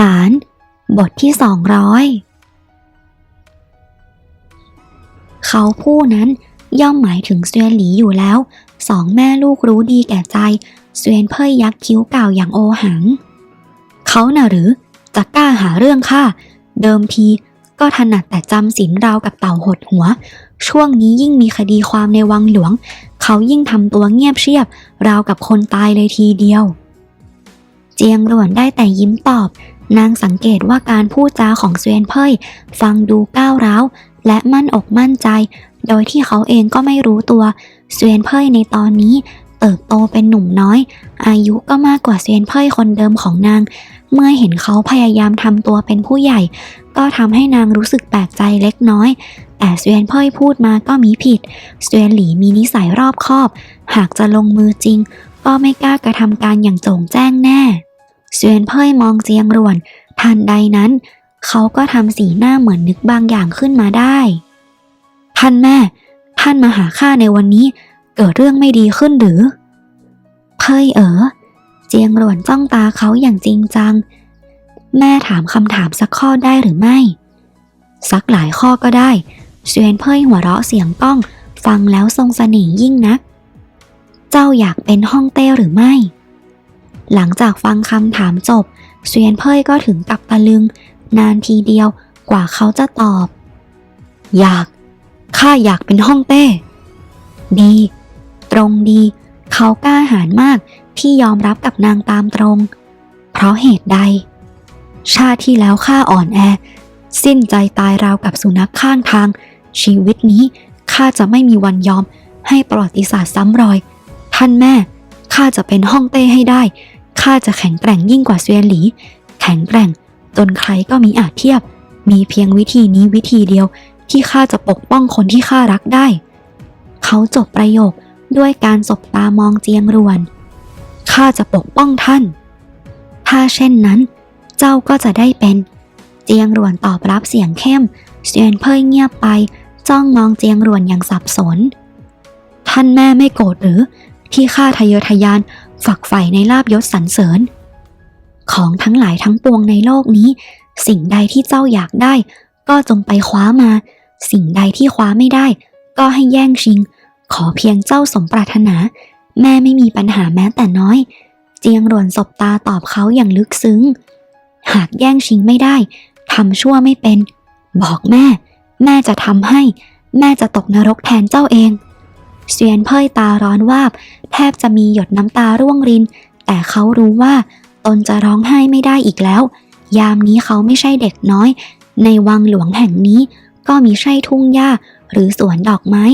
ลาน บทที่สองร้อยเขาผู้นั้นย่อมหมายถึงเซวียนหลีอยู่แล้ว สองแม่ลูกรู้ดีแก่ใจเซวียนเพ่ยยักคิ้วเก่าอย่างโอหัง เขาน่ะหรือจะกล้าหาเรื่องข้าเดิมทีก็ถนัดแต่จำศีลราวกับเต่าหดหัว ช่วงนี้ยิ่งมีคดีความในวังหลวง เขายิ่งทำตัวเงียบเชียบ ราวกับคนตายเลยทีเดียว เจียงหลวนได้แต่ยิ้มตอบ นางสังเกตว่าการพูดจาของเซวียนเพ่ยฟังดูก้าวร้าว และมั่นอกมั่นใจ โดยที่เขาเองก็ไม่รู้ตัวเซวียนเพ่ยในตอนนี้ เติบโตเป็นหนุ่มน้อย อายุก็มากกว่าเซวียนเพ่ยคนเดิมของนาง เมื่อเห็นเขาพยายามทำตัวเป็นผู้ใหญ่ ก็ทำให้นางรู้สึกแปลกใจเล็กน้อย แต่เซวียนเพ่ยพูดมาก็มีผิดเซวียนหลีมีนิสัยรอบคอบ หากจะลงมือจริง ก็ไม่กล้ากระทำการอย่างโจ่งแจ้งแน่ เซวียนเพ่ยมองเจียงรวน ทันใดนั้น เขาก็ทำสีหน้าเหมือนนึกบางอย่างขึ้นมาได้ ท่านแม่ ท่านมาหาข้าในวันนี้ เกิดเรื่องไม่ดีขึ้นหรือ เพ่ยเอ๋อเจียงหลวนจ้องตาเขาอย่างจริงจัง แม่ถามคำถามสักข้อได้หรือไม่ สักหลายข้อก็ได้เซวียนเพ่ยหัวเราะเสียงก้อง ฟังแล้วทรงเสน่ห์ยิ่งนัก เจ้าอยากเป็นห้องเต้หรือไม่ หลังจากฟังคำถามจบเซียนเพ่ยก็ถึงกับตะลึง นานทีเดียวกว่าเขาจะตอบ อยาก ข้าอยากเป็นห้องเต้ ดี ตรงดี เขากล้าหาญมากที่ยอมรับกับนางตามตรง เพราะเหตุใด ชาติที่แล้วข้าอ่อนแอ สิ้นใจตายราวกับสุนัขข้างทาง ชีวิตนี้ข้าจะไม่มีวันยอมให้ประวัติศาสตร์ซ้ำรอย ท่านแม่ข้าจะเป็นห้องเต้ให้ได้ ข้าจะแข็งแกร่งยิ่งกว่าเสวียนหลี แข็งแกร่ง จนใครก็มีอาจเทียบ มีเพียงวิธีนี้วิธีเดียว ที่ข้าจะปกป้องคนที่ข้ารักได้ เขาจบประโยคด้วยการสบตามองเจียงรวน ข้าจะปกป้องท่าน ถ้าเช่นนั้น เจ้าก็จะได้เป็น เจียงรวนตอบรับเสียงเข้ม เซียนเพ่ยเงียบไป จ้องมองเจียงรวนอย่างสับสน ท่านแม่ไม่โกรธหรือ ที่ข้าทะเยอทะยาน ฝักใฝ่ในลาบยศสรรเสริญ ของทั้งหลายทั้งปวงในโลกนี้ สิ่งใดที่เจ้าอยากได้ ก็จงไปคว้ามา สิ่งใดที่คว้าไม่ได้ ก็ให้แย่งชิง ขอเพียงเจ้าสมปรารถนา แม่ไม่มีปัญหาแม้แต่น้อย เจียงรวนสบตาตอบเขาอย่างลึกซึ้ง หากแย่งชิงไม่ได้ทำชั่วไม่เป็น บอกแม่ แม่จะทำให้ แม่จะตกนรกแทนเจ้าเอง เซียนเพ่ยตาร้อนวาบ แทบจะมีหยดน้ำตาร่วงริน แต่เขารู้ว่าตนจะร้องไห้ไม่ได้อีกแล้ว ยามนี้เขาไม่ใช่เด็กน้อย ในวังหลวงแห่งนี้ ก็มีใช่ทุ่งหญ้า หรือสวนดอกไม้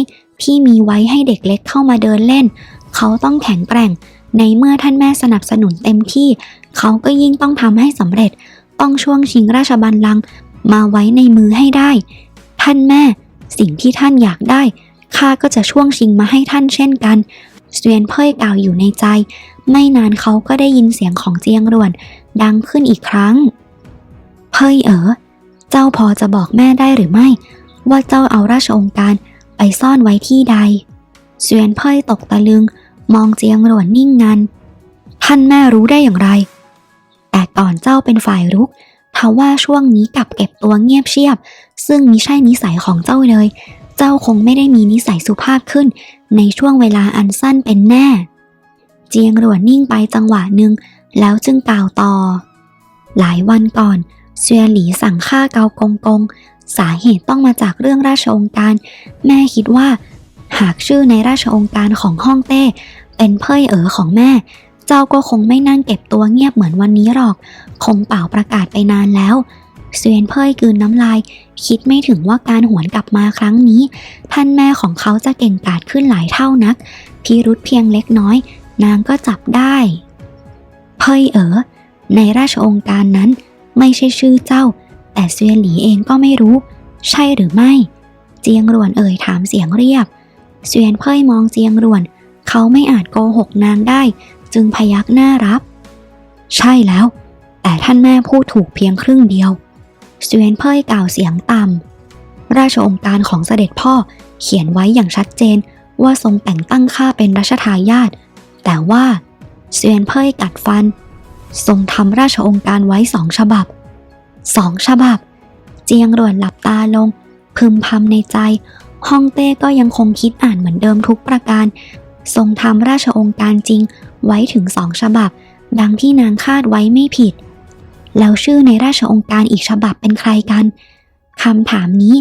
ที่มีไว้ให้เด็กเล็กเข้ามาเดินเล่น เขาต้องแข็งแกร่ง ในเมื่อท่านแม่สนับสนุนเต็มที่ เขาก็ยิ่งต้องทำให้สำเร็จ ต้องช่วงชิงราชบัลลังก์มาไว้ในมือให้ได้ ท่านแม่ สิ่งที่ท่านอยากได้ ข้าก็จะช่วงชิงมาให้ท่านเช่นกันเสวียนเพ่ยกล่าวอยู่ในใจ ไม่นานเขาก็ได้ยินเสียงของเจียงรวน ดังขึ้นอีกครั้ง เพ่ยเอ๋อเจ้าพอจะบอกแม่ได้หรือไม่ ว่าเจ้าเอาราชองค์การไปซ่อนไว้ที่ใดเสวียนเพ่ยตกตะลึง มองเจียงรวนนิ่งงันท่านแม่รู้ได้อย่างไร แต่ก่อนเจ้าเป็นฝ่ายรุกทว่าช่วงนี้กลับเก็บตัวเงียบเชียบ ซึ่งมิใช่นิสัยของเจ้าเลย เจ้าคงไม่ได้มีนิสัยสุภาพขึ้น ในช่วงเวลาอันสั้นเป็นแน่ เจียงรวนนิ่งไปจังหวะหนึ่งแล้วจึงกล่าวต่อ หลายวันก่อนเซียหลีสั่งฆ่าเกากงกง สาเหตุต้องมาจากเรื่องราชองค์การ แม่คิดว่า หากชื่อในราชองค์การของฮ่องเต้ เป็นเพ่ยเอ๋อของแม่ เจ้าก็คงไม่นั่งเก็บตัวเงียบเหมือนวันนี้หรอก คงเป่าประกาศไปนานแล้ว เซียนเพ่ยกืนน้ำลาย คิดไม่ถึงว่าการหวนกลับมาครั้งนี้ ท่านแม่ของเขาจะเก่งกาจขึ้นหลายเท่านัก พิรุธเพียงเล็กน้อย นางก็จับได้ เพ่ยเอ๋อในราชองค์การนั้น ไม่ใช่ชื่อเจ้า แต่เซียนหลีเองก็ไม่รู้ ใช่หรือไม่ เจียงรวนเอ่ยถามเสียงเรียบเซียนเพ่ยมองเจียงรวน เขาไม่อาจโกหกนางได้ จึงพยักหน้ารับ ใช่แล้ว แต่ท่านแม่พูดถูกเพียงครึ่งเดียว สเวนเพ่ยกล่าวเสียงต่ำ ราชองค์การของเสด็จพ่อเขียนไว้อย่างชัดเจนว่าทรงแต่งตั้งข้าเป็นรัชทายาท แต่ว่าสเวนเพ่ยกัดฟัน ทรงทำราชองค์การไว้สองฉบับ สองฉบับ เจียงรวนหลับตาลง พึมพำในใจ ฮ่องเต้ก็ยังคงคิดอ่านเหมือนเดิมทุกประการ ทรงทำราชองค์การจริงไว้ถึงสองฉบับ ดังที่นางคาดไว้ไม่ผิด แล้วชื่อในราชองค์การอีกฉบับเป็นใครกันคำถามนี้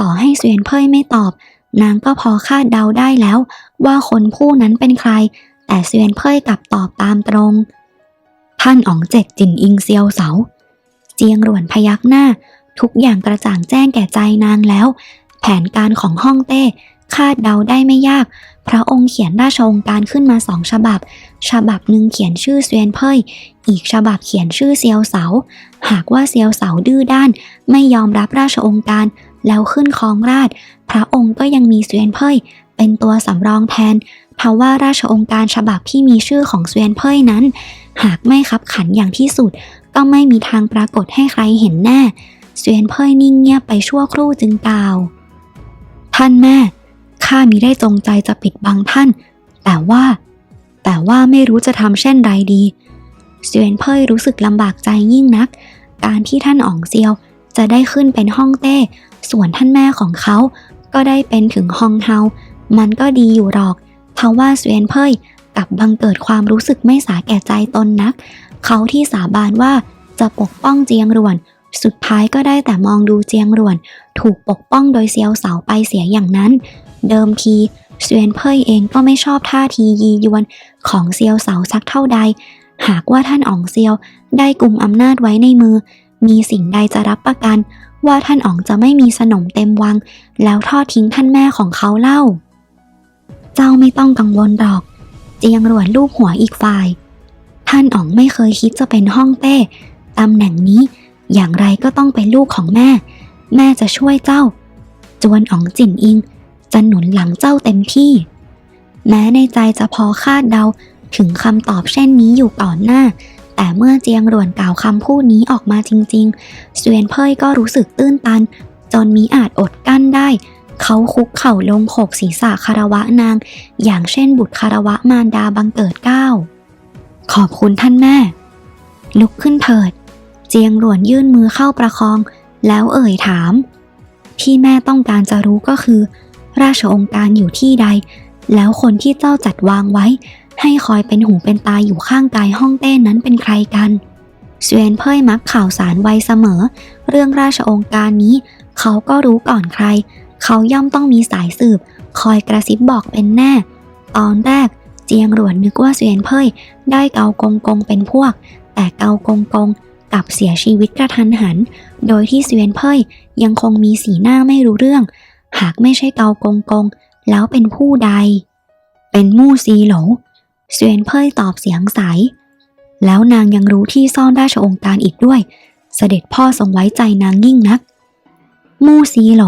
ต่อให้เสวียนเพ่ยไม่ตอบ นางก็พอคาดเดาได้แล้ว ว่าคนผู้นั้นเป็นใคร แต่เสวียนเพ่ยกลับตอบตามตรง ท่านอ๋องเจ็ดจินอิงเซียวเสา เจียงหลวนพยักหน้า ทุกอย่างกระจ่างแจ้งแก่ใจนางแล้ว แผนการของฮ่องเต้คาดเดาได้ไม่ยาก พระองค์เขียนราชองค์การขึ้นมาสองฉบับ ฉบับหนึ่งเขียนชื่อเสวียนเพ่ย อีกฉบับเขียนชื่อเซียวเสา หากว่าเซียวเสาดื้อด้าน ไม่ยอมรับราชองค์การ แล้วขึ้นครองราช พระองค์ก็ยังมีเสวียนเพ่ย เป็นตัวสำรองแทน เพราะว่าราชองค์การฉบับที่มีชื่อของเสวียนเพ่ยนั้น หากไม่คับขันอย่างที่สุด ก็ไม่มีทางปรากฏให้ใครเห็นแน่เสวียนเพ่ยนิ่งเงียบไปชั่วครู่จึงกล่าว ท่านแม่ ข้ามิได้จงใจจะปิดบังท่าน แต่ว่า แต่ว่าไม่รู้จะทำเช่นไรดีเสวียนเพ่ยรู้สึกลำบากใจยิ่งนัก การที่ท่านอ๋องเซียวจะได้ขึ้นเป็นห้องเต้ ส่วนท่านแม่ของเขา ก็ได้เป็นถึงฮองเฮา มันก็ดีอยู่หรอกเพราะว่าเสวียนเพ่ยกลับบังเกิดความรู้สึกไม่สาแก่ใจตนนัก เขาที่สาบานว่าจะปกป้องเจียงหลวน สุดท้ายก็ได้แต่มองดูเจียงหลวน ถูกปกป้องโดยเซียวเสาไปเสียอย่างนั้น เดิมทีเสวียนเพ่ยเองก็ไม่ชอบท่าทียียวนของเซียวเสาสักเท่าใด หากว่าท่านอ๋องเซียวได้กลุ่มอำนาจไว้ในมือ มีสิ่งใดจะรับประกัน ว่าท่านอ๋องจะไม่มีสนมเต็มวัง แล้วทอดทิ้งท่านแม่ของเขาเล่า เจ้าไม่ต้องกังวลหรอกเจียงหลวนลูบหัวอีกฝ่าย ท่านอ๋องไม่เคยคิดจะเป็นห้องเต้ตำแหน่งนี้อย่างไรก็ต้องเป็นลูกของแม่ แม่จะช่วยเจ้า จวนอ๋องจินอิง จะหนุนหลังเจ้าเต็มที่ แม้ในใจจะพอคาดเดาถึงคำตอบเช่นนี้อยู่ก่อนหน้า แต่เมื่อเจียงหลวนกล่าวคำพูดนี้ออกมาจริงๆเสวียนเพ่ยก็รู้สึกตื้นตัน จนมิอาจอดกั้นได้ เขาคุกเข่าลงโขกศีรษะคารวะนาง อย่างเช่นบุตรคารวะมารดาบังเกิดเก้า ขอบคุณท่านแม่ ลุกขึ้นเถิด เจียงหลวนยื่นมือเข้าประคอง แล้วเอ่ยถาม ที่แม่ต้องการจะรู้ก็คือ ราชองค์การอยู่ที่ใด แล้วคนที่เจ้าจัดวางไว้ ให้คอยเป็นหูเป็นตาอยู่ข้างกายห้องเต้นนั้นเป็นใครกันเสวียนเพ่ยมักข่าวสารไวเสมอ เรื่องราชองค์การนี้ เขาก็รู้ก่อนใคร เขาย่อมต้องมีสายสืบ คอยกระซิบบอกเป็นแน่ ตอนแรกเจียงหลวนนึกว่าเสวียนเพ่ยได้เกากงกงเป็นพวก แต่เกากงกงกลับเสียชีวิตกระทันหัน โดยที่เสวียนเพ่ยยังคงมีสีหน้าไม่รู้เรื่อง หากไม่ใช่เกากงกง แล้วเป็นผู้ใด เป็นมู่ซีโหลเสวียนเพ่ยตอบเสียงใส แล้วนางยังรู้ที่ซ่อนราชองค์การอีกด้วย เสด็จพ่อทรงไว้ใจนางยิ่งนัก มู่ซีโหล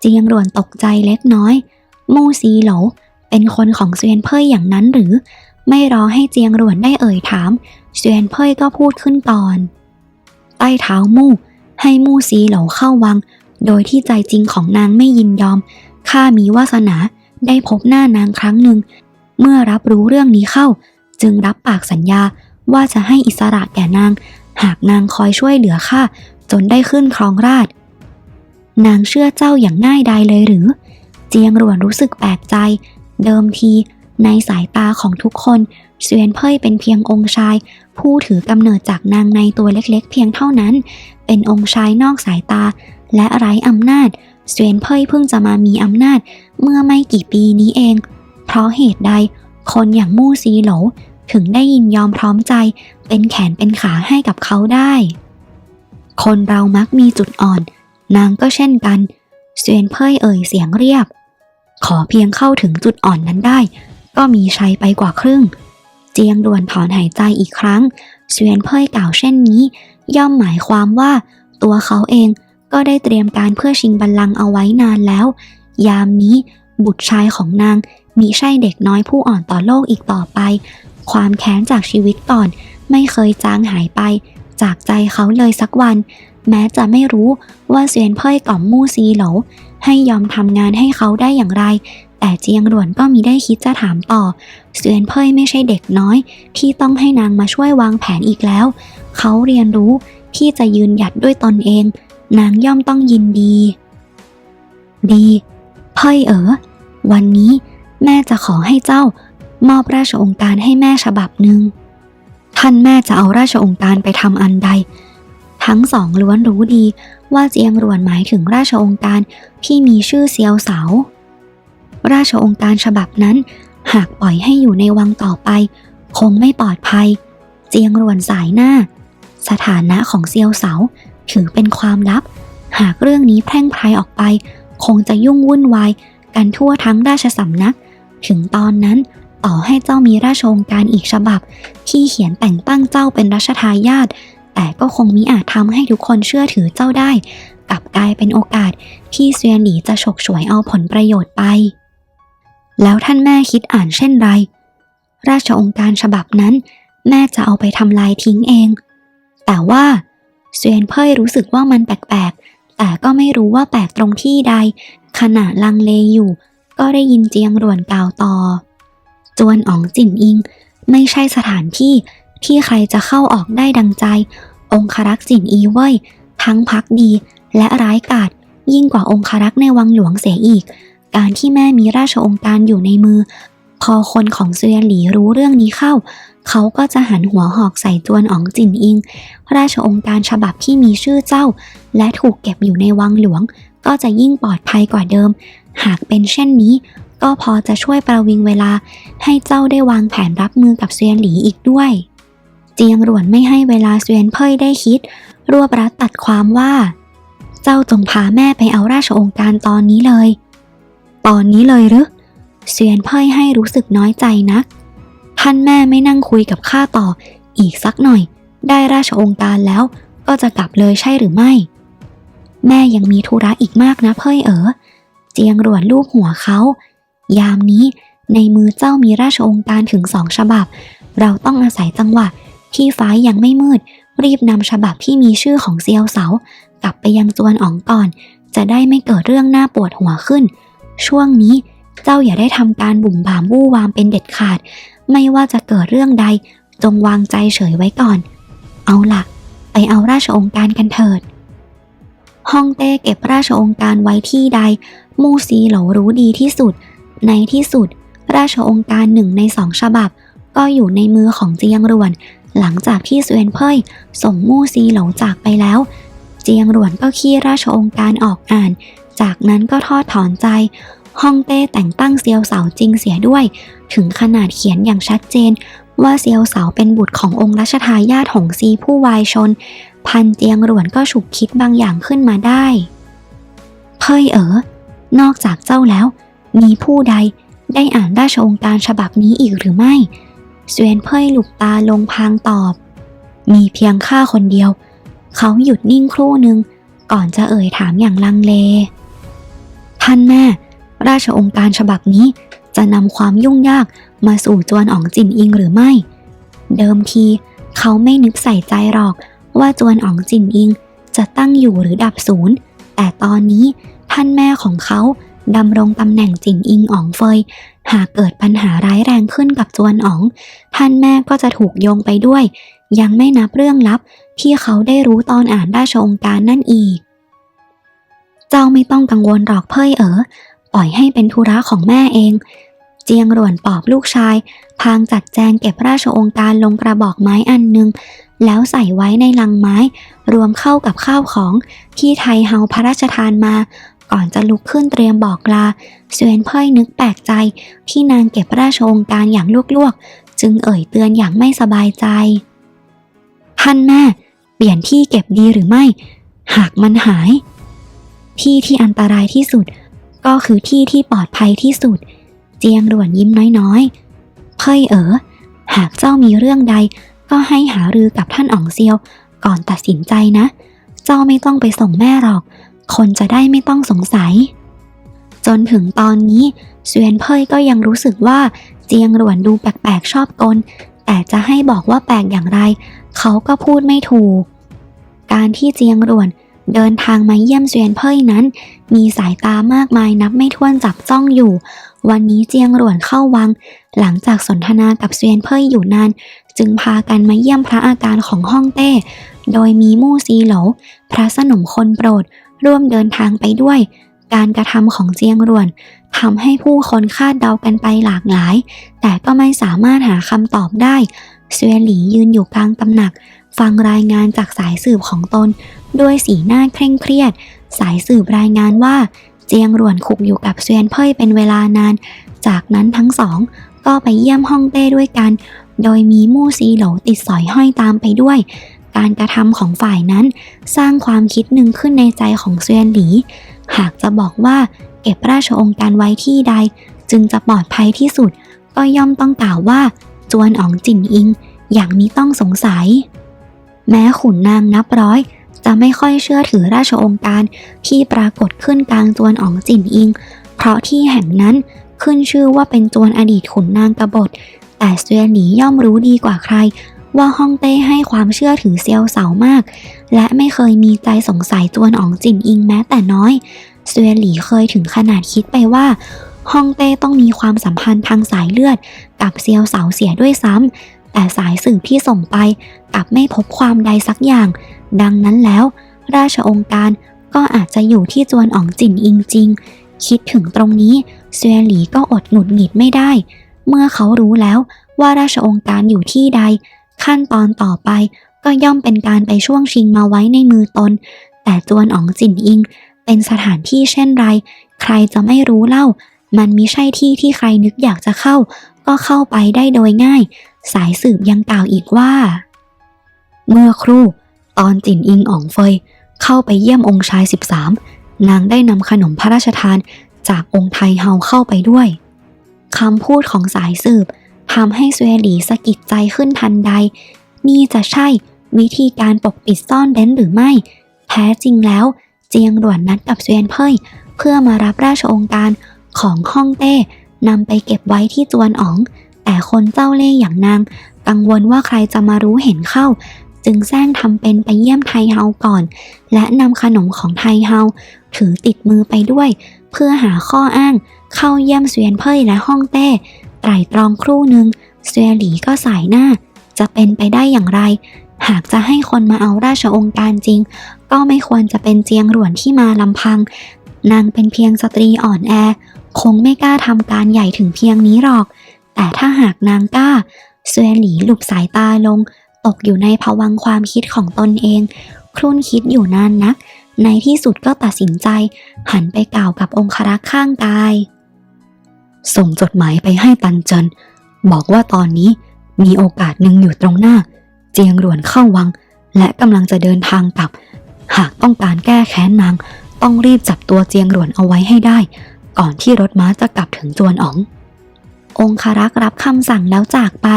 เจียงหลวนตกใจเล็กน้อย มู่ซีโหลเป็นคนของเสวียนเพ่ยอย่างนั้นหรือ ไม่รอให้เจียงหลวนได้เอ่ยถามเสวียนเพ่ยก็พูดขึ้นก่อน ใต้เท้ามู่ให้มู่ซีโหลเข้าวัง โดยที่ใจจริงของนางไม่ยินยอม ข้ามีวาสนาได้พบหน้านางครั้งหนึ่ง เมื่อรับรู้เรื่องนี้เข้า จึงรับปากสัญญาว่าจะให้อิสระแก่นาง หากนางคอยช่วยเหลือข้าจนได้ขึ้นครองราชนางเชื่อเจ้าอย่างง่ายดายเลยหรือ เจียงหลวนรู้สึกแปลกใจ เดิมที ในสายตาของทุกคนเสวียนเพ่ยเป็นเพียงองค์ชาย ผู้ถือกำเนิดจากนางในตัวเล็กๆ เพียงเท่านั้น เป็นองค์ชายนอกสายตา และไร้อำนาจเสวียนเพ่ยเพิ่งจะมามีอำนาจเมื่อไม่กี่ปีนี้เอง เพราะเหตุใดคนอย่างมู่ซีโหลถึงได้ยินยอมพร้อมใจเป็นแขนเป็นขาให้กับเขาได้ คนเรามักมีจุดอ่อน นางก็เช่นกันเสวียนเพ่ยเอ่ยเสียงเรียบ ขอเพียงเข้าถึงจุดอ่อนนั้นได้ ก็มีชัยไปกว่าครึ่ง เจียงด่วนถอนหายใจอีกครั้งเสวียนเพ่ยกล่าวเช่นนี้ ย่อมหมายความว่าตัวเขาเอง ก็ได้เตรียมการเพื่อชิงบัลลังก์เอาไว้นานแล้ว ยามนี้บุตรชายของนางมิใช่เด็กน้อยผู้อ่อนต่อโลกอีกต่อไป ความแค้นจากชีวิตก่อน ไม่เคยจางหายไป จากใจเขาเลยสักวัน แม้จะไม่รู้ว่าเสวียนเพ่ยกล่อมมู่ซีโหลให้ยอมทำงานให้เขาได้อย่างไร แต่เจียงหลวนก็มีได้คิดจะถามต่อเสวียนเพ่ยไม่ใช่เด็กน้อย ที่ต้องให้นางมาช่วยวางแผนอีกแล้ว เขาเรียนรู้ที่จะยืนหยัดด้วยตนเอง นางย่อมต้องยินดี ดีเพ่ยเอ๋อวันนี้แม่จะขอให้เจ้ามอบราชองค์การให้แม่ฉบับหนึ่งท่านแม่จะเอาราชองค์การไปทำอันใด ทั้งสองล้วนรู้ดีว่าเจียงหลวนหมายถึงราชองค์การที่มีชื่อเซียวเสา ราชองค์การฉบับนั้น หากปล่อยให้อยู่ในวังต่อไป คงไม่ปลอดภัย เจียงหลวนสายหน้า สถานะของเซียวเสา ถือเป็นความลับ หากเรื่องนี้แพร่งพรายออกไป คงจะยุ่งวุ่นวายกันทั่วทั้งราชสำนัก ถึงตอนนั้นต่อให้เจ้ามีราชองการอีกฉบับ ที่เขียนแต่งตั้งเจ้าเป็นรัชทายาทแต่ก็คงมิอาจทำให้ทุกคนเชื่อถือเจ้าได้ กลับกลายเป็นโอกาสที่เซียนหลีจะฉกฉวยเอาผลประโยชน์ไป แล้วท่านแม่คิดอ่านเช่นไร ราชองการฉบับนั้น แม่จะเอาไปทำลายทิ้งเอง แต่ว่า เซียนเพ่ยรู้สึกว่ามันแปลกๆ แต่ก็ไม่รู้ว่าแปลกตรงที่ใด ขณะลังเลอยู่ ก็ได้ยินเจียงรวนกล่าวต่อ จวนอ๋องจิ่นอิง ไม่ใช่สถานที่ที่ใครจะเข้าออกได้ดังใจ องครักษ์จิ่นอีเว่ยทั้งพักดีและร้ายกาจยิ่งกว่าองครักษ์ในวังหลวงเสียอีก การที่แม่มีราชองค์การอยู่ในมือ พอคนของเซียนหลีรู้เรื่องนี้เข้า เขาก็จะหันหัวหอกใส่จวนอ๋องจินอิงราชองค์การฉบับที่มีชื่อเจ้า และถูกเก็บอยู่ในวังหลวง ก็จะยิ่งปลอดภัยกว่าเดิม หากเป็นเช่นนี้ ก็พอจะช่วยประวิงเวลา ให้เจ้าได้วางแผนรับมือกับเซียนหลีอีกด้วย เจียงหลวนไม่ให้เวลาเซียนเพ่ยได้คิด รวบรัดตัดความว่า เจ้าจงพาแม่ไปเอาราชองค์การตอนนี้เลย ตอนนี้เลยหรือ เซียนเพ่ยให้รู้สึกน้อยใจนัก ท่านแม่ไม่นั่งคุยกับข้าต่อ อีกสักหน่อย ได้ราชองค์การแล้วก็จะกลับเลยใช่หรือไม่ แม่ยังมีธุระอีกมากนะเพ่ยเอ๋อเจียงหลวนลูบหัวเขา ยามนี้ในมือเจ้ามีราชองค์การถึงสองฉบับ เราต้องอาศัยจังหวะที่ฟ้ายังไม่มืด รีบนำฉบับที่มีชื่อของเซียวเสากลับไปยังจวนอ๋องก่อน จะได้ไม่เกิดเรื่องน่าปวดหัวขึ้น ช่วงนี้ เจ้าอย่าได้ทำการบุ่มบามวู่วามเป็นเด็ดขาด ไม่ว่าจะเกิดเรื่องใดจงวางใจเฉยไว้ก่อน เอาล่ะ ไปเอาราชองค์การกันเถิดฮ่องเต้เก็บราชองค์การไว้ที่ใด มู่ซีเหลารู้ดีที่สุด ในที่สุด ราชองค์การหนึ่งในสองฉบับ ก็อยู่ในมือของเจียงรวน หลังจากที่เสวียนเพ่ยส่งมู่ซีเหลาจากไปแล้ว เจียงรวนก็ขี้ราชองค์การออกอ่าน จากนั้นก็ทอดถอนใจ ฮ่องเต้แต่งตั้งเซียวเสาจริงเสียด้วย ถึงขนาดเขียนอย่างชัดเจน ว่าเซียวเสาเป็นบุตรขององค์รัชทายาทหงซีผู้วายชน พันเจียงหลวนก็ฉุกคิดบางอย่างขึ้นมาได้เพ่ยเอ๋อนอกจากเจ้าแล้ว มีผู้ใดได้อ่านราชองค์การฉบับนี้อีกหรือไม่เสวียนเพ่ยหลุกตาลงพางตอบ มีเพียงข้าคนเดียว เขาหยุดนิ่งครู่หนึ่งก่อนจะเอ่ยถามอย่างลังเล ท่านแม่ ราชองค์การฉบับนี้ จะนำความยุ่งยากมาสู่จวนอ๋องจินอิงหรือไม่ เดิมทีเขาไม่นึกใส่ใจหรอกว่าจวนอ๋องจินอิง จะตั้งอยู่หรือดับศูนย์ แต่ตอนนี้ท่านแม่ของเขาดำรงตำแหน่งจินอิงอ๋องเฟย หากเกิดปัญหาร้ายแรงขึ้นกับจวนอ๋อง ท่านแม่ก็จะถูกโยงไปด้วย ยังไม่นับเรื่องลับที่เขาได้รู้ตอนอ่านราชองค์การนั่นอีก เจ้าไม่ต้องกังวลหรอกเพ่ยเอ๋อ ปล่อยให้เป็นธุระของแม่เอง เจียงหลวนปอบลูกชาย พางจัดแจงเก็บราชองค์การลงกระบอกไม้อันหนึ่งแล้วใส่ไว้ในลังไม้ รวมเข้ากับข้าวของที่ไทยเฮาพระราชทานมา ก่อนจะลุกขึ้นเตรียมบอกลาเสวียนเพ่ยนึกแปลกใจ ที่นางเก็บราชองค์การอย่างลวกๆ จึงเอ่ยเตือนอย่างไม่สบายใจ ท่านแม่ เปลี่ยนที่เก็บดีหรือไม่ หากมันหาย ที่ที่อันตรายที่สุด ก็คือที่ที่ปลอดภัยที่สุด เจียงหลวนยิ้มน้อยๆ เพ่ยเอ๋อ หากเจ้ามีเรื่องใด ก็ให้หารือกับท่านอ๋องเซียว ก่อนตัดสินใจนะ เจ้าไม่ต้องไปส่งแม่หรอก คนจะได้ไม่ต้องสงสัย จนถึงตอนนี้เสวียนเพ่ยก็ยังรู้สึกว่าเจียงหลวนดูแปลกๆชอบกล แต่จะให้บอกว่าแปลกอย่างไร เขาก็พูดไม่ถูก การที่เจียงหลวน เดินทางมาเยี่ยมเซียนเพ่ยนั้น มีสายตามากมายนับไม่ถ้วนจับจ้องอยู่ วันนี้เจียงหลวนเข้าวัง หลังจากสนทนากับเซียนเพ่ยอยู่นาน จึงพากันมาเยี่ยมพระอาการของฮ่องเต้ โดยมีมู่ซีโหลพระสนมคนโปรด ร่วมเดินทางไปด้วย การกระทำของเจียงหลวนทำให้ผู้คนคาดเดากันไปหลากหลาย แต่ก็ไม่สามารถหาคำตอบได้เสวียนหลียืนอยู่กลางตำหนัก ฟังรายงานจากสายสืบของตน ด้วยสีหน้าเคร่งเครียด สายสืบรายงานว่า เจียงหลวนคุกอยู่กับเสวียนเพ่ยเป็นเวลานาน จากนั้นทั้งสองก็ไปเยี่ยมฮ่องเต้ด้วยกัน โดยมีมู่ซีโหลติดสอยห้อยตามไปด้วย การกระทำของฝ่ายนั้น สร้างความคิดหนึ่งขึ้นในใจของเสวียนหลี หากจะบอกว่าเก็บราชองค์การไว้ที่ใด จึงจะปลอดภัยที่สุด ก็ย่อมต้องกล่าวว่า จวนอ๋องจินอิง อย่างนี้ต้องสงสัย แม้ขุนนางนับร้อย จะไม่ค่อยเชื่อถือราชองค์การที่ปรากฏขึ้นกลางจวนอ๋องจินอิง เพราะที่แห่งนั้นขึ้นชื่อว่าเป็นจวนอดีตขุนนางกบฏ แต่เซียนหลีย่อมรู้ดีกว่าใคร ว่าฮ่องเต้ให้ความเชื่อถือเซียวเสามาก และไม่เคยมีใจสงสัยจวนอ๋องจินอิงแม้แต่น้อยเซียนหลีเคยถึงขนาดคิดไปว่าฮ่องเต้ต้องมีความสัมพันธ์ทางสายเลือด กับเซียวเสาเสียด้วยซ้ำ แต่สายสืบที่ส่งไปกลับไม่พบความใดสักอย่าง ดังนั้นแล้ว ราชองค์การก็อาจจะอยู่ที่จวนอ๋องจินอิงจริง คิดถึงตรงนี้เซียหลีก็อดหงุดหงิดไม่ได้ เมื่อเขารู้แล้วว่าราชองค์การอยู่ที่ใด ขั้นตอนต่อไปก็ย่อมเป็นการไปช่วงชิงมาไว้ในมือตน แต่จวนอ๋องจินอิง เป็นสถานที่เช่นไร ใครจะไม่รู้เล่า มันมิใช่ที่ที่ใครนึกอยากจะเข้า ก็เข้าไปได้โดยง่าย สายสืบยังกล่าวอีกว่า เมื่อครู่ ตอนจินอิงอ๋องเฟย เข้าไปเยี่ยมองค์ชาย 13 นางได้นำขนมพระราชทานจากองค์ไทเฮาเข้าไปด้วยคำพูดของสายสืบทำให้เสวียหลีสะกิดใจขึ้นทันใด นี่จะใช่วิธีการปกปิดซ่อนเร้นหรือไม่ แท้จริงแล้ว เจียงด่วนนัดกับเสวียนเพ่ยเพื่อมารับราชองค์การ ของฮ่องเต้นำไปเก็บไว้ที่จวนอ๋อง แต่คนเจ้าเล่ห์อย่างนาง กังวลว่าใครจะมารู้เห็นเข้า จึงแซงทำเป็นไปเยี่ยมไทเฮาก่อน และนำขนมของไทเฮาถือติดมือไปด้วย เพื่อหาข้ออ้าง เข้าเยี่ยมเสวียนเพ่ยและฮ่องเต้ไตรตรองครู่หนึ่งเสวียหลีก็สายหน้า จะเป็นไปได้อย่างไร หากจะให้คนมาเอาราชองค์การจริง ก็ไม่ควรจะเป็นเจียงหลวนที่มาลำพัง นางเป็นเพียงสตรีอ่อนแอ คงไม่กล้าทำการใหญ่ถึงเพียงนี้หรอก แต่ถ้าหากนางกล้าเสวียหลีหลุบสายตาลง ตกอยู่ในภวังความคิดของตนเอง ครุ่นคิดอยู่นานนัก ในที่สุดก็ตัดสินใจ หันไปกล่าวกับองครักษ์ข้างกาย ส่งจดหมายไปให้ตันเจินบอกว่าตอนนี้มีโอกาสหนึ่งอยู่ตรงหน้า เจียงหลวนเข้าวัง และกำลังจะเดินทางกลับ หากต้องการแก้แค้นนาง ต้องรีบจับตัวเจียงหลวนเอาไว้ให้ได้ ก่อนที่รถม้าจะกลับถึงจวนอ๋อง องคารักษ์รับคำสั่งแล้วจากไป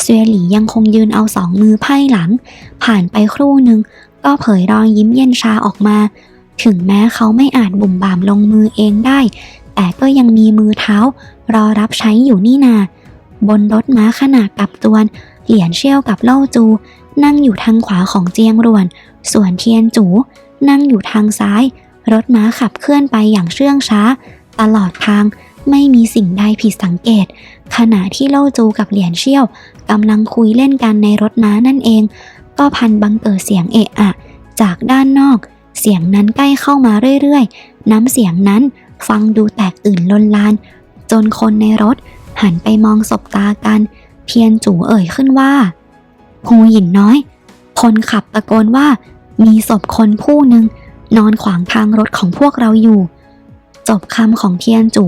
เสวียหลียังคงยืนเอาสองมือไพ่หลัง ผ่านไปครู่หนึ่งก็เผยรอยยิ้มเย็นชาออกมา ถึงแม้เขาไม่อาจบุ่มบามลงมือเองได้ แต่ก็ยังมีมือเท้า รอรับใช้อยู่นี่นา บนรถม้าขนาดกับตวน เหลียนเชี่ยวกับเล่าจู นั่งอยู่ทางขวาของเจียงรวน ส่วนเทียนจู นั่งอยู่ทางซ้าย รถม้าขับเคลื่อนไปอย่างเชื่องช้า ตลอดทางไม่มีสิ่งใดผิดสังเกต ขณะที่เล่าจูกับเหลียนเชี่ยวกำลังคุยเล่นกันในรถม้านั่นเอง ก็พันบังเกิดเสียงเอะอะ จากด้านนอก เสียงนั้นใกล้เข้ามาเรื่อยๆ น้ำเสียงนั้นฟังดูแตกตื่นลนลาน จนคนในรถหันไปมองสบตากันเทียนจูเอ่ยขึ้นว่าหูหยินน้อย คนขับตะโกนว่ามีศพคนผู้หนึ่งนอนขวางทางรถของพวกเราอยู่ จบคำของเทียนจู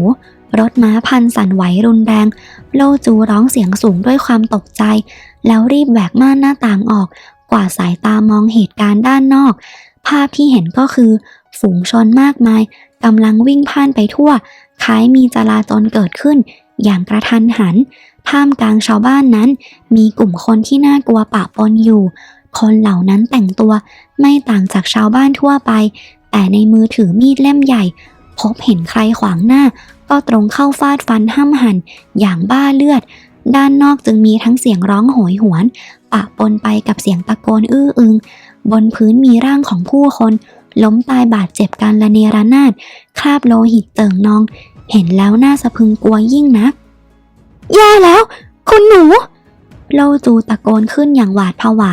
รถม้าพันสั่นไหวรุนแรง โลจูร้องเสียงสูงด้วยความตกใจ แล้วรีบแหวกม่านหน้าต่างออก กว่าสายตามองเหตุการณ์ด้านนอก ภาพที่เห็นก็คือ ฝูงชนมากมายกำลังวิ่งพ่านไปทั่ว คล้ายมีจลาจลเกิดขึ้น อย่างกระทันหัน ท่ามกลางชาวบ้านนั้น มีกลุ่มคนที่น่ากลัวปะปนอยู่ คนเหล่านั้นแต่งตัวไม่ต่างจากชาวบ้านทั่วไป แต่ในมือถือมีดเล่มใหญ่ พบเห็นใครขวางหน้า ก็ตรงเข้าฟาดฟันห้ำหัน อย่างบ้าเลือด ด้านนอกจึงมีทั้งเสียงร้องโหยหวน ปะปนไปกับเสียงตะโกนอื้ออึง บนพื้นมีร่างของผู้คน ล้มตายบาดเจ็บกันละเนระนาดคราบโลหิตเติ่งนอง เห็นแล้วน่าสะพึงกลัวยิ่งนัก แย่แล้ว คุณหนูโลจูตะโกนขึ้นอย่างหวาดผวา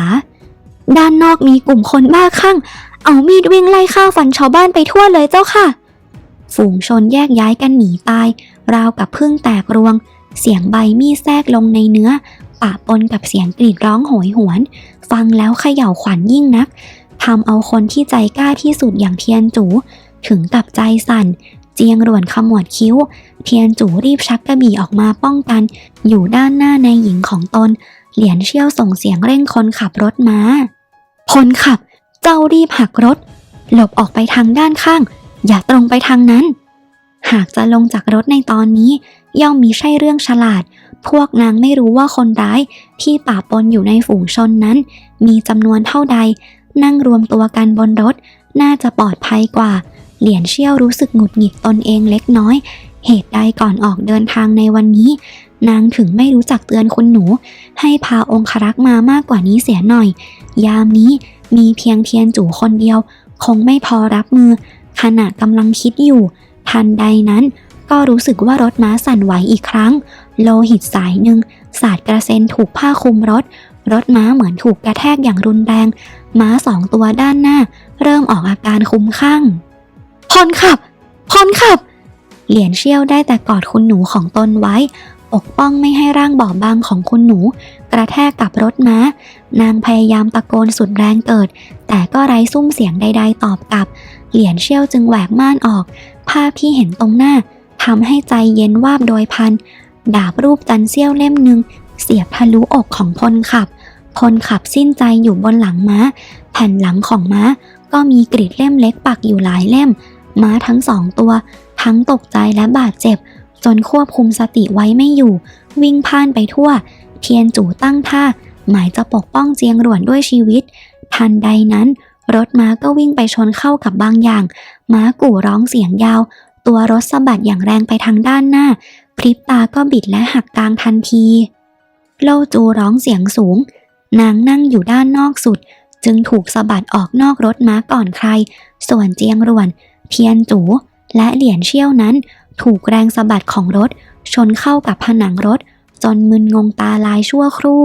ด้านนอกมีกลุ่มคนบ้าคลั่ง เอามีดวิ่งไล่ฆ่าฟันชาวบ้านไปทั่วเลยเจ้าค่ะ ฝูงชนแยกย้ายกันหนีตาย ราวกับพึ่งแตกรวง เสียงใบมีดแทรกลงในเนื้อ ปะปนกับเสียงกรีดร้องโหยหวน ฟังแล้วเขย่าขวัญยิ่งนักทำเอาคนที่ใจกล้าที่สุดอย่างเทียนจูถึงกับใจสั่น เจียงรวนขมวดคิ้ว เทียนจูรีบชักกระบี่ออกมาป้องกัน อยู่ด้านหน้าในหญิงของตน เหลียนเชี่ยวส่งเสียงเร่งคนขับรถม้าคนขับ เจ้ารีบหักรถ หลบออกไปทางด้านข้าง อย่าตรงไปทางนั้น หากจะลงจากรถในตอนนี้ ย่อมมีใช่เรื่องฉลาด พวกนางไม่รู้ว่าคนร้ายที่ป่าปนอยู่ในฝูงชนนั้น มีจำนวนเท่าใด นั่งรวมตัวกันบนรถ น่าจะปลอดภัยกว่า เหลียนเชี่ยวรู้สึกหงุดหงิดตนเองเล็กน้อย เหตุใดก่อนออกเดินทางในวันนี้ นางถึงไม่รู้จักเตือนคุณหนู ให้พาองครักษ์มามากกว่านี้เสียหน่อย ยามนี้มีเพียงเทียนจู่คนเดียว คงไม่พอรับมือ ขณะกำลังคิดอยู่ ทันใดนั้นก็รู้สึกว่ารถม้าสั่นไหวอีกครั้ง โลหิตสายหนึ่งสาดกระเซ็นถูกผ้าคลุมรถ รถม้าเหมือนถูกกระแทกอย่างรุนแรง ม้าสองตัวด้านหน้า เริ่มออกอาการคุ้มคลั่งพลขับพลขับ เหรียญเชี่ยวได้แต่กอดคุณหนูของตนไว้ ปกป้องไม่ให้ร่างบอบบางของคุณหนู กระแทกกับรถม้า นางพยายามตะโกนสุดแรงเกิด แต่ก็ไร้ซุ้มเสียงใด ๆ ตอบกลับ เหรียญเชี่ยวจึงแหวกม่านออก ภาพที่เห็นตรงหน้าทำให้ใจเย็นวาบโดยพัน ดาบรูปจันเสี้ยวเล่มหนึ่งเสียบทะลุอกของพลขับพลขับสิ้นใจอยู่บนหลังม้า แผ่นหลังของม้า ก็มีกรีดเล่มเล็กปักอยู่หลายเล่ม ม้าทั้งสองตัว ทั้งตกใจและบาดเจ็บ จนควบคุมสติไว้ไม่อยู่ วิ่งพ่านไปทั่ว เทียนจู่ตั้งท่า หมายจะปกป้องเจียงหลวนด้วยชีวิต ทันใดนั้น รถม้าก็วิ่งไปชนเข้ากับบางอย่าง ม้ากู่ร้องเสียงยาว ตัวรถสะบัดอย่างแรงไปทางด้านหน้า พริบตาก็บิดและหักกลางทันที โลจูร้องเสียงสูง นางนั่งอยู่ด้านนอกสุด จึงถูกสะบัดออกนอกรถม้าก่อนใคร ส่วนเจียงรวน เทียนจู และเหรียญเชี่ยวนั้น ถูกแรงสะบัดของรถ ชนเข้ากับผนังรถ จนมึนงงตาลายชั่วครู่